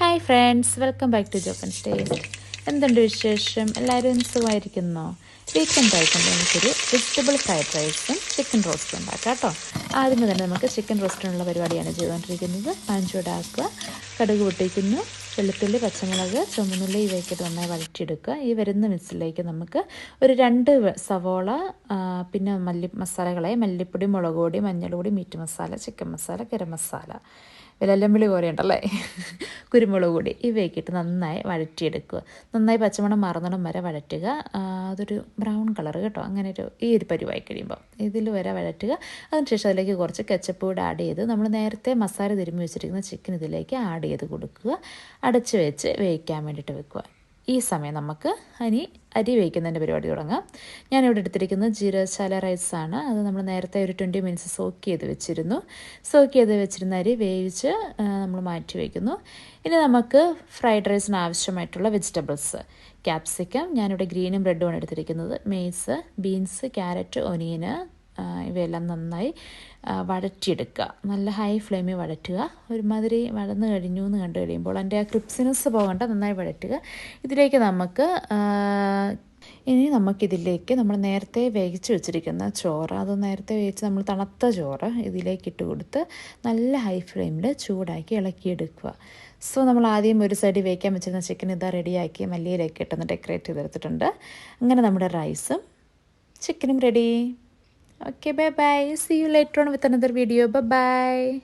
Hi friends welcome back to Joppan stays എന്തുണ്ട് വിശേഷം? എല്ലാവരും സുഖമായിരിക്കുന്നോ? വീക്കെൻഡ് ആയിക്കൊണ്ട് നമുക്കൊരു വെജിറ്റബിൾ ഫ്രൈഡ് റൈസും ചിക്കൻ റോസ്റ്റും ഉണ്ടാക്കാം കേട്ടോ. ആദ്യം തന്നെ നമുക്ക് ചിക്കൻ റോസ്റ്റിനുള്ള പരിപാടിയാണ് ചെയ്തുകൊണ്ടിരിക്കുന്നത്. പാഞ്ചൂടാക്കുക കടുക് പൊട്ടിക്കുന്നു വെളുത്തുള്ളി പച്ചമുളക് ചുമന്നുള്ളി ഇവയൊക്കെ നന്നായി വഴറ്റിയെടുക്കുക. ഈ വരുന്ന മിക്സിലേക്ക് നമുക്ക് ഒരു രണ്ട് സവോള പിന്നെ മല്ലി മസാലകളെ മല്ലിപ്പൊടി മുളക് പൊടി മഞ്ഞൾപ്പൊടി മീറ്റ് മസാല ചിക്കൻ മസാല ഗരം മസാല. വിലല്ലമ്പിളി പോലെ ഉണ്ടല്ലേ കുരുമുളക് കൂടി ഇവയൊക്കെ ഇട്ട് നന്നായി വഴറ്റിയെടുക്കുക. നന്നായി പച്ചമണം മാറുന്നിടം വരെ വഴറ്റുക. അതൊരു ബ്രൗൺ കളർ കേട്ടോ. അങ്ങനെ ഒരു ഈ ഒരു പരിവായി കഴിയുമ്പോൾ ഇതിൽ വരെ വഴറ്റുക. അതിനുശേഷം അതിലേക്ക് കുറച്ച് കെച്ചപ്പ് കൂടെ ആഡ് ചെയ്ത് നമ്മൾ നേരത്തെ മസാല തിരുമ്മി വെച്ചിരിക്കുന്ന ചിക്കൻ ഇതിലേക്ക് ആഡ് ചെയ്ത് കൊടുക്കുക. അടച്ച് വെച്ച് വേവിക്കാൻ വേണ്ടിയിട്ട് വെക്കുക. ഈ സമയം നമുക്ക് അരി അരി വേവിക്കുന്നതിന്റെ പരിപാടി തുടങ്ങാം. ഞാനിവിടെ എടുത്തിരിക്കുന്നത് ജീരകശാല റൈസാണ് അത് നമ്മൾ നേരത്തെ ഒരു ട്വന്റി മിനിറ്റ്സ് സോക്ക് ചെയ്ത് വെച്ചിരുന്നു. സോക്ക് ചെയ്ത് വെച്ചിരുന്ന അരി വേവിച്ച് നമ്മൾ മാറ്റി വയ്ക്കുന്നു ഇനി നമുക്ക് ഫ്രൈഡ് റൈസിന് ആവശ്യമായിട്ടുള്ള വെജിറ്റബിൾസ് ക്യാപ്സിക്കം ഞാനിവിടെ ഗ്രീനും ബ്രെഡുമാണ് എടുത്തിരിക്കുന്നത്. മെയ്സ് ബീൻസ് ക്യാരറ്റ് ഒനിയന് ഇവയെല്ലാം നന്നായി വഴറ്റിയെടുക്കുക. നല്ല ഹൈ ഫ്ലെയിമിൽ വഴറ്റുക. ഒരുമാതിരി വഴന്ന് കഴിഞ്ഞു എന്ന് കണ്ടു കഴിയുമ്പോൾ അതിന്റെ ആ ക്രിപ്സിനസ് പോകണ്ട നന്നായി വഴറ്റുക. ഇതിലേക്ക് നമുക്ക് ഇനി നമുക്കിതിലേക്ക് നമ്മൾ നേരത്തെ വേവിച്ച് വെച്ചിരിക്കുന്ന ചോറ് അത് നേരത്തെ വേവിച്ച് നമ്മൾ തണുത്ത ചോറ് ഇതിലേക്ക് ഇട്ട് കൊടുത്ത് നല്ല ഹൈ ഫ്ലെയിമിൽ ചൂടാക്കി ഇളക്കിയെടുക്കുക. സോ നമ്മൾ ആദ്യം ഒരു സൈഡിൽ വേവിക്കാൻ വെച്ചിരുന്ന ചിക്കൻ ഇതാ റെഡിയാക്കി മല്ലിയിലേക്ക് ഇട്ടൊന്ന് ഡെക്കറേറ്റ് ചെയ്തെടുത്തിട്ടുണ്ട്. അങ്ങനെ നമ്മുടെ റൈസും ചിക്കനും ready Okay, bye bye. See you later on with another video. Bye bye.